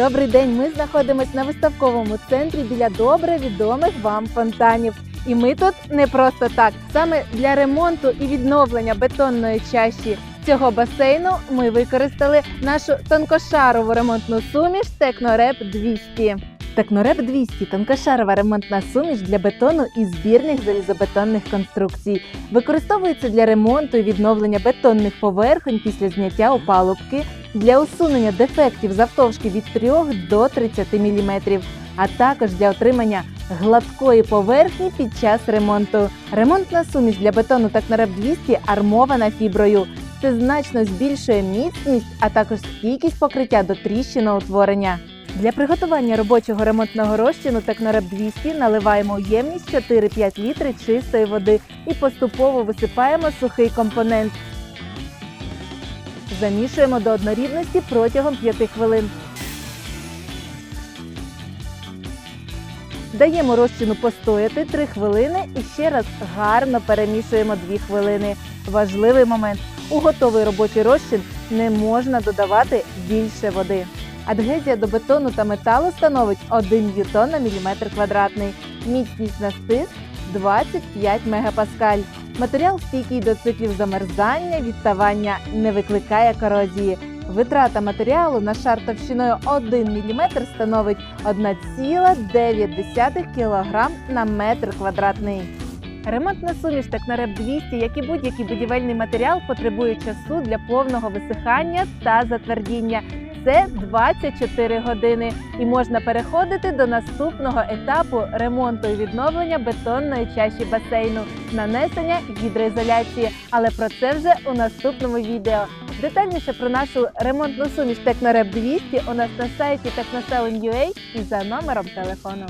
Добрий день. Ми знаходимося на виставковому центрі біля добре відомих вам фонтанів. І ми тут не просто так. Саме для ремонту і відновлення бетонної чаші цього басейну ми використали нашу тонкошарову ремонтну суміш Технореп 200. Технореп 200 тонкошарова ремонтна суміш для бетону і збірних залізобетонних конструкцій. Використовується для ремонту і відновлення бетонних поверхонь після зняття опалубки, для усунення дефектів завтовшки від 3 до 30 мм, а також для отримання гладкої поверхні під час ремонту. Ремонтна суміш для бетону Технореп 200 армована фіброю. Це значно збільшує міцність, а також стійкість покриття до тріщиноутворення. Для приготування робочого ремонтного розчину Технореп 200 наливаємо ємність 4-5 літри чистої води і поступово висипаємо сухий компонент. Замішуємо до однорідності протягом 5 хвилин. Даємо розчину постояти 3 хвилини і ще раз гарно перемішуємо 2 хвилини. Важливий момент. У готовий робочий розчин не можна додавати більше води. Адгезія до бетону та металу становить 1 ньютон на міліметр квадратний. Міцність на стиск 25 мегапаскаль. Матеріал стійкий до циклів замерзання, відставання, не викликає корозії. Витрата матеріалу на шар товщиною 1 мм становить 1,9 кг на метр квадратний. Ремонтна суміш Технореп 200, як і будь-який будівельний матеріал, потребує часу для повного висихання та затвердіння. Це 24 години, і можна переходити до наступного етапу ремонту і відновлення бетонної чаші басейну, нанесення гідроізоляції. Але про це вже у наступному відео. Детальніше про нашу ремонтну суміш Технореп 200 у нас на сайті Technoselling.ua і за номером телефону.